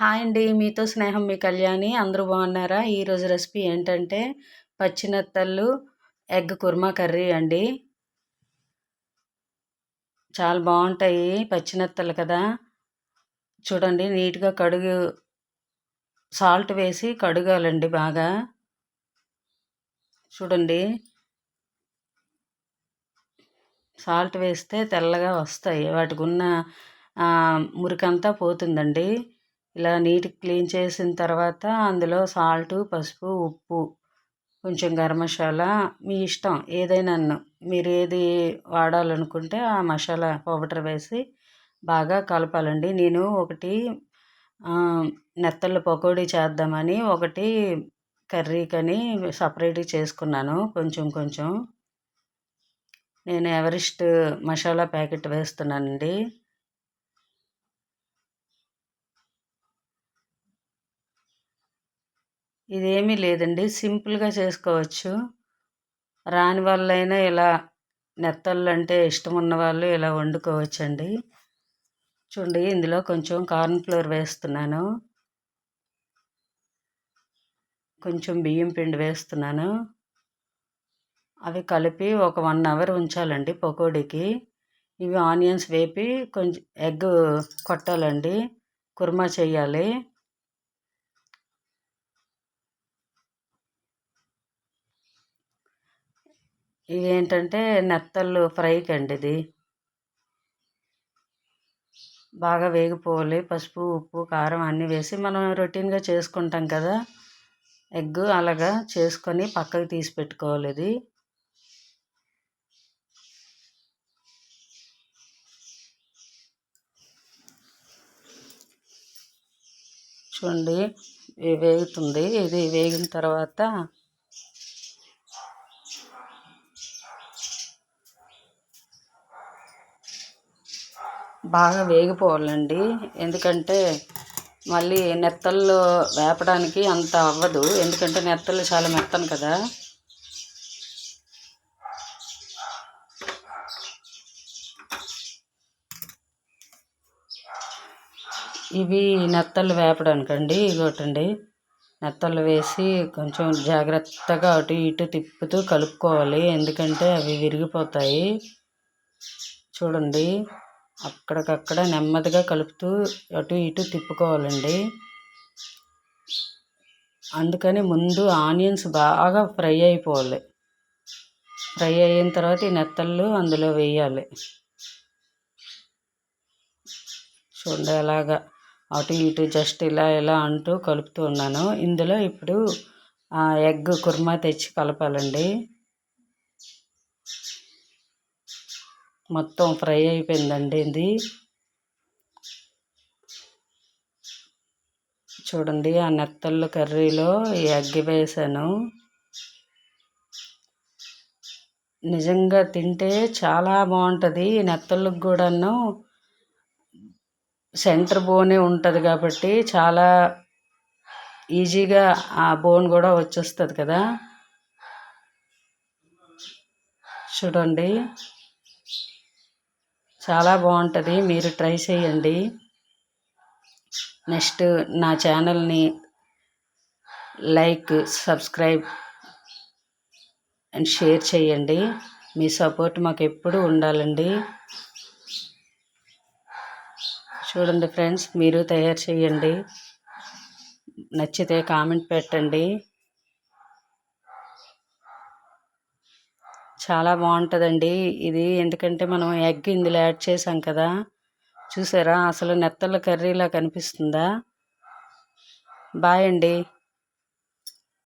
Hi అండి మీతో స్నేహం మీ కళ్యాణి. అందరూ బాగున్నారా? ఈరోజు రెసిపీ ఏంటంటే పచ్చినత్తళ్ళు ఎగ్ కుర్మా కర్రీ అండి. చాలా బాగుంటాయి పచ్చినత్తలు కదా. చూడండి నీట్గా కడుగు సాల్ట్ వేసి కడుగాలండి బాగా. చూడండి. సాల్ట్ వేస్తే తెల్లగా వస్తాయి. వాటికి ఉన్న మురికంతా పోతుందండి. ఇలా నీట్ క్లీన్ చేసిన తర్వాత అందులో సాల్టు పసుపు ఉప్పు కొంచెం గరం మసాలా మీ ఇష్టం ఏదైనా మీరు ఏది వాడాలనుకుంటే ఆ మసాలా పౌడర్ వేసి బాగా కలపాలండి. నేను ఒకటి నెత్తళ్ళ పకోడీ చేద్దామని ఒకటి కర్రీకని సపరేట్గా చేసుకున్నాను కొంచెం కొంచెం. నేను ఎవరెస్ట్ మసాలా ప్యాకెట్ వేస్తున్నానండి. ఇదేమీ లేదండి. సింపుల్గా చేసుకోవచ్చు. రాని వాళ్ళైనా ఇలా నెత్తళ్ళు అంటే ఇష్టం ఉన్న వాళ్ళు ఇలా వండుకోవచ్చండి. చూడండి ఇందులో కొంచెం కార్న్ ఫ్లోర్ వేస్తున్నాను. కొంచెం బియ్యం పిండి వేస్తున్నాను. అవి కలిపి ఒక వన్ అవర్ ఉంచాలండి పకోడీకి. ఇవి ఆనియన్స్ వేపి కొంచెం ఎగ్ కొట్టాలండి. కుర్మా చేయాలి. ఇదేంటంటే ఏంటంటే నెత్తళ్ళు ఫ్రైకి అండి ఇది. బాగా వేగిపోవాలి. పసుపు ఉప్పు కారం అన్నీ వేసి మనం రొటీన్గా చేసుకుంటాం కదా. ఎగ్ అలాగా చేసుకొని పక్కకి తీసి పెట్టుకోవాలి ఇది. చూడండి వేగుతుంది ఇది వేగిన తర్వాత బాగా వేగిపోవాలండి. ఎందుకంటే మళ్ళీ నెత్తల్లో వేపడానికి అంత అవ్వదు. ఎందుకంటే నెత్తలు చాలా మెత్తను కదా. ఇవి నెత్తళ్ళు వేపడానికండి ఇగోటండి. నెత్తళ్ళు వేసి కొంచెం జాగ్రత్తగా అటు ఇటు తిప్పుతూ కలుపుకోవాలి. ఎందుకంటే అవి విరిగిపోతాయి. చూడండి. అక్కడికక్కడ నెమ్మదిగా కలుపుతూ అటు ఇటు తిప్పుకోవాలండి. అందుకని ముందు ఆనియన్స్ బాగా ఫ్రై అయిపోవాలి. ఫ్రై అయిన తర్వాత ఈ నెత్తళ్ళు అందులో వేయాలి. చూడండి అలాగా అటు ఇటు జస్ట్ ఇలా ఇలా అంటూ కలుపుతూ ఉన్నాను. ఇందులో ఇప్పుడు ఎగ్ కుర్మా తెచ్చి కలపాలండి. మొత్తం ఫ్రై అయిపోయిందండి ఇది. చూడండి ఆ నెత్తళ్ళు కర్రీలో ఎగ్ వేసాను. నిజంగా తింటే చాలా బాగుంటుంది. నెత్తళ్ళకు కూడాను సెంటర్ బోనే ఉంటుంది కాబట్టి చాలా ఈజీగా ఆ బోన్ కూడా వచ్చేస్తుంది కదా. చూడండి. చాలా బాగుంటుంది. మీరు ట్రై చేయండి. నెక్స్ట్ నా ఛానల్ని లైక్ సబ్స్క్రైబ్ అండ్ షేర్ చేయండి. మీ సపోర్ట్ మాకు ఎప్పుడు ఉండాలండి. చూడండి ఫ్రెండ్స్ మీరు తయారు చేయండి. నచ్చితే కామెంట్ పెట్టండి. చాలా బాగుంటుందండి. ఇది ఎందుకంటే మనం ఎగ్ ఇందులో యాడ్ చేసాం కదా. చూసారా? అసలు నెత్తల కర్రీలా కనిపిస్తుందా? బాయ్ అండి.